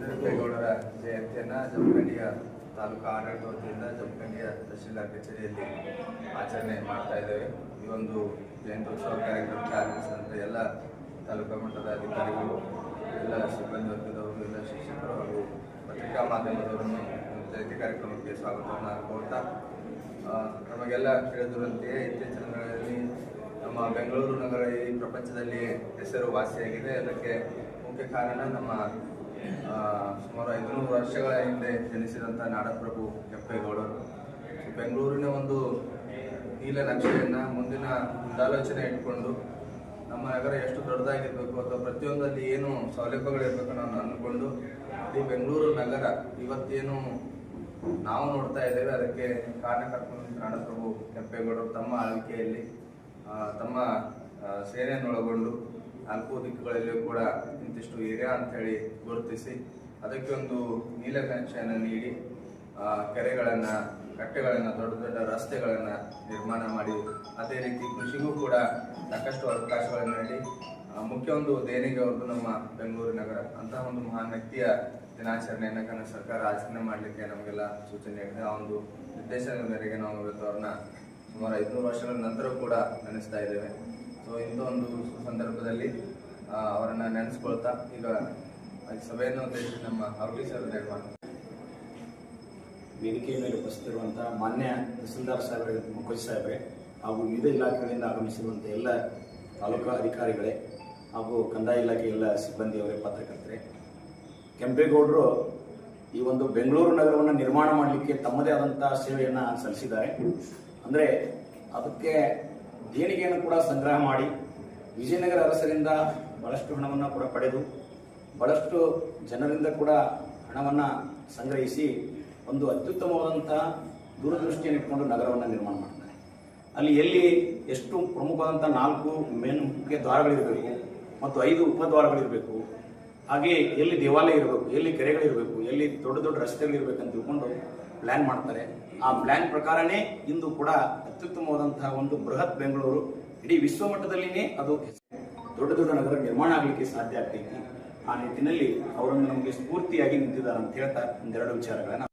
ಕೆಂಪೇಗೌಡರ ಜಯಂತಿಯನ್ನ ಜಮಖಂಡಿಯ ತಾಲೂಕು ಆಡಳಿತ ವತಿಯಿಂದ ಜಮಖಂಡಿಯ ತಹಶೀಲ್ದಾರ್ ಕಚೇರಿಯಲ್ಲಿ ಆಚರಣೆ ಮಾಡ್ತಾ ಇದ್ದೇವೆ. ಈ ಒಂದು ಜಯಂತ್ಯೋತ್ಸವ ಕಾರ್ಯಕ್ರಮಕ್ಕೆ ಆಗಮಿಸಿದಂಥ ಎಲ್ಲ ತಾಲೂಕಾ ಮಟ್ಟದ ಅಧಿಕಾರಿಗಳು, ಎಲ್ಲ ಸಿಬ್ಬಂದಿ ವರ್ಗದವರು, ಎಲ್ಲ ಶಿಕ್ಷಕರು ಹಾಗೂ ಪತ್ರಿಕಾ ಮಾಧ್ಯಮದವರನ್ನು ಜಯಂತಿ ಕಾರ್ಯಕ್ರಮಕ್ಕೆ ಸ್ವಾಗತವನ್ನು ಕೋರ್ತಾ ನಮಗೆಲ್ಲ ತಿಳಿದಿರುವಂತೆಯೇ ಇತ್ತೀಚಿನ ದಿನಗಳಲ್ಲಿ ನಮ್ಮ ಬೆಂಗಳೂರು ನಗರ ಈ ಪ್ರಪಂಚದಲ್ಲಿ ಹೆಸರು ವಾಸಿಯಾಗಿದೆ ಅದಕ್ಕೆ ಮುಖ್ಯ ಕಾರಣ ನಮ್ಮ ಸುಮಾರು ಐದುನೂರು ವರ್ಷಗಳ ಹಿಂದೆ ಜನಿಸಿದಂಥ ನಾಡಪ್ರಭು ಕೆಂಪೇಗೌಡರು ಬೆಂಗಳೂರಿನ ಒಂದು ನೀಲ ನಕ್ಷೆಯನ್ನು ಮುಂದಿನ ಮುಂದಾಲೋಚನೆ ಇಟ್ಕೊಂಡು ನಮ್ಮ ನಗರ ಎಷ್ಟು ದೊಡ್ಡದಾಗಿರಬೇಕು ಅಥವಾ ಪ್ರತಿಯೊಂದಲ್ಲಿ ಏನು ಸೌಲಭ್ಯಗಳಿರ್ಬೇಕು ನಾನು ಅಂದ್ಕೊಂಡು ಈ ಬೆಂಗಳೂರು ನಗರ ಇವತ್ತೇನು ನಾವು ನೋಡ್ತಾ ಇದ್ದೇವೆ, ಅದಕ್ಕೆ ಕಾರಣಕರ್ತರು ನಾಡಪ್ರಭು ಕೆಂಪೇಗೌಡರು ತಮ್ಮ ಆಳ್ವಿಕೆಯಲ್ಲಿ ತಮ್ಮ ಸೇನೆಯನ್ನೊಳಗೊಂಡು ನಾಲ್ಕು ದಿಕ್ಕುಗಳಲ್ಲಿಯೂ ಕೂಡ ಇಂತಿಷ್ಟು ಏರಿಯಾ ಅಂತ ಹೇಳಿ ಗುರುತಿಸಿ, ಅದಕ್ಕೆ ಒಂದು ನೀಲಕಾಂಕ್ಷೆಯನ್ನು ನೀಡಿ ಕೆರೆಗಳನ್ನು, ಕಟ್ಟೆಗಳನ್ನು, ದೊಡ್ಡ ದೊಡ್ಡ ರಸ್ತೆಗಳನ್ನು ನಿರ್ಮಾಣ ಮಾಡಿ, ಅದೇ ರೀತಿ ಕೃಷಿಗೂ ಕೂಡ ಸಾಕಷ್ಟು ಅವಕಾಶಗಳನ್ನು ನೀಡಿ ಮುಖ್ಯ ಒಂದು ದೇಣಿಗೆ ಅವ್ರದ್ದು ನಮ್ಮ ಬೆಂಗಳೂರು ನಗರ. ಅಂತಹ ಒಂದು ಮಹಾನ್ ವ್ಯಕ್ತಿಯ ದಿನಾಚರಣೆಯನ್ನು ಸರ್ಕಾರ ಆಚರಣೆ ಮಾಡಲಿಕ್ಕೆ ನಮಗೆಲ್ಲ ಸೂಚನೆ ಇದೆ. ಆ ಒಂದು ನಿರ್ದೇಶನದ ಮೇರೆಗೆ ನಾವು ಇವತ್ತು ಅವ್ರನ್ನ ಸುಮಾರು ಐದುನೂರು ವರ್ಷಗಳ ನಂತರ ಕೂಡ ನೆನೆಸ್ತಾ ಇದ್ದೇವೆ. ಸೊ ಇಂಥ ಒಂದು ಸಂದರ್ಭದಲ್ಲಿ ಅವರನ್ನು ನೆನೆಸ್ಕೊಳ್ತಾ ಈಗ ಸಭೆಯನ್ನು ಉದ್ದೇಶಿಸಿ ನಮ್ಮ ಆಫೀಸರ್ ನಿರ್ಮಾಣ ವೇದಿಕೆಯ ಮೇಲೆ ಉಪಸ್ಥಿತಿರುವಂತಹ ಮಾನ್ಯ ತಹಸೀಲ್ದಾರ್ ಸಾಹೇಬರೇ ಮುಖಜ್ ಸಾಹೇಬ್ರೆ ಹಾಗೂ ವಿವಿಧ ಇಲಾಖೆಗಳಿಂದ ಆಗಮಿಸಿರುವಂಥ ಎಲ್ಲ ತಾಲೂಕಾ ಅಧಿಕಾರಿಗಳೇ ಹಾಗೂ ಕಂದಾಯ ಇಲಾಖೆ ಎಲ್ಲ ಸಿಬ್ಬಂದಿಯವರೇ, ಪತ್ರಕರ್ತರೇ ಕೆಂಪೇಗೌಡರು ಈ ಒಂದು ಬೆಂಗಳೂರು ನಗರವನ್ನು ನಿರ್ಮಾಣ ಮಾಡಲಿಕ್ಕೆ ತಮ್ಮದೇ ಆದಂತಹ ಸೇವೆಯನ್ನು ಸಲ್ಲಿಸಿದ್ದಾರೆ. ಅಂದರೆ ಅದಕ್ಕೆ ದೇಣಿಗೆಯನ್ನು ಕೂಡ ಸಂಗ್ರಹ ಮಾಡಿ ವಿಜಯನಗರ ಅರಸರಿಂದ ಬಹಳಷ್ಟು ಹಣವನ್ನು ಕೂಡ ಪಡೆದು ಬಹಳಷ್ಟು ಜನರಿಂದ ಕೂಡ ಹಣವನ್ನು ಸಂಗ್ರಹಿಸಿ ಒಂದು ಅತ್ಯುತ್ತಮವಾದಂಥ ದೂರದೃಷ್ಟಿಯನ್ನು ಇಟ್ಕೊಂಡು ನಗರವನ್ನು ನಿರ್ಮಾಣ ಮಾಡ್ತಾರೆ. ಅಲ್ಲಿ ಎಲ್ಲಿ ಎಷ್ಟು ಪ್ರಮುಖವಾದಂಥ ನಾಲ್ಕು ಮೇನ್ ಮುಖ್ಯ ದ್ವಾರಗಳಿರಬೇಕು, ಮತ್ತು ಐದು ಉಪದ್ವಾರಗಳಿರಬೇಕು ಹಾಗೆ ಎಲ್ಲಿ ದೇವಾಲಯ ಇರಬೇಕು, ಎಲ್ಲಿ ಕೆರೆಗಳಿರಬೇಕು ಎಲ್ಲಿ ದೊಡ್ಡ ದೊಡ್ಡ ರಸ್ತೆಗಳಿರ್ಬೇಕಂತ ತಿಳ್ಕೊಂಡು ಪ್ಲಾನ್ ಮಾಡ್ತಾರೆ. ಆ ಪ್ಲಾನ್ ಪ್ರಕಾರನೇ ಇಂದು ಕೂಡ ಅತ್ಯುತ್ತಮವಾದಂತಹ ಒಂದು ಬೃಹತ್ ಬೆಂಗಳೂರು ಇಡೀ ವಿಶ್ವ ಮಟ್ಟದಲ್ಲಿನೇ ಅದು ದೊಡ್ಡ ದೊಡ್ಡ ನಗರ ನಿರ್ಮಾಣ ಆಗಲಿಕ್ಕೆ ಸಾಧ್ಯ ಆಗ್ತೈತಿ. ಆ ನಿಟ್ಟಿನಲ್ಲಿ ಅವರನ್ನು ನಮಗೆ ಸ್ಫೂರ್ತಿಯಾಗಿ ನಿಂತಿದ್ದಾರೆ ಅಂತ ಹೇಳ್ತಾ ಒಂದೆರಡು ವಿಚಾರಗಳನ್ನ